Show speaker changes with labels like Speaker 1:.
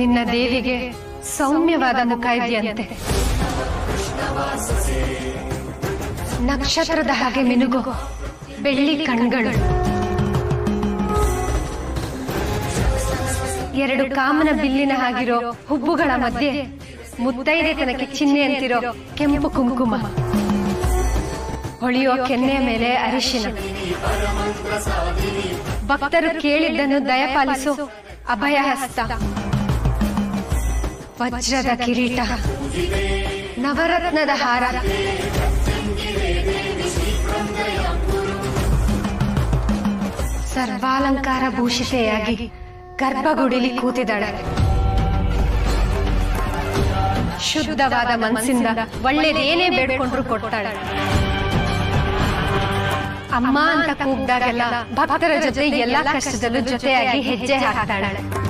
Speaker 1: ನಿನ್ನ ದೇವಿಗೆ ಸೌಮ್ಯವಾದ ಮುಖ ಇದೆಯಂತೆ ನಕ್ಷತ್ರದ ಹಾಗೆ ಮಿನುಗು, ಬೆಳ್ಳಿ ಕಣ್ಗಳು. ಎರಡು ಕಾಮನ ಬಿಲ್ಲಿನ ಹಾಗಿರೋ ಹುಬ್ಬುಗಳ ಮಧ್ಯೆ ಮುತ್ತೈದೆತನಕ್ಕೆ ಚಿಹ್ನೆ ಅಂತಿರೋ ಕೆಂಪು ಕುಂಕುಮ. ಹೊಳೆಯೋ ಕೆನ್ನೆಯ ಮೇಲೆ ಅರಿಶಿನ. ಭಕ್ತರು ಕೇಳಿದ್ದನ್ನು ದಯಪಾಲಿಸು ಅಭಯ ಹಸ್ತ ವಜ್ರದ ಕಿರೀಟ. ನವರತ್ನದ ಹಾರ. ಸರ್ವಾಲಂಕಾರ ಭೂಷಿತೆಯಾಗಿ ಗರ್ಭಗುಡಿಲಿ ಕೂತಿದ್ದಾಳೆ. ಶುದ್ಧವಾದ ಮನಸ್ಸಿಂದ ಒಳ್ಳೇದೇನೇ ಬೇಡಿಕೊಂಡ್ರು ಕೊಡ್ತಾಳೆ. ಅಮ್ಮ ಅಂತ ಕೂಗ್ದಾಗೆಲ್ಲ ಭಕ್ತರ ಜೊತೆ ಎಲ್ಲಾ ಕಷ್ಟದಲ್ಲೂ ಜೊತೆಯಾಗಿ ಹೆಜ್ಜೆ ಹಾಕ್ತಾಳೆ.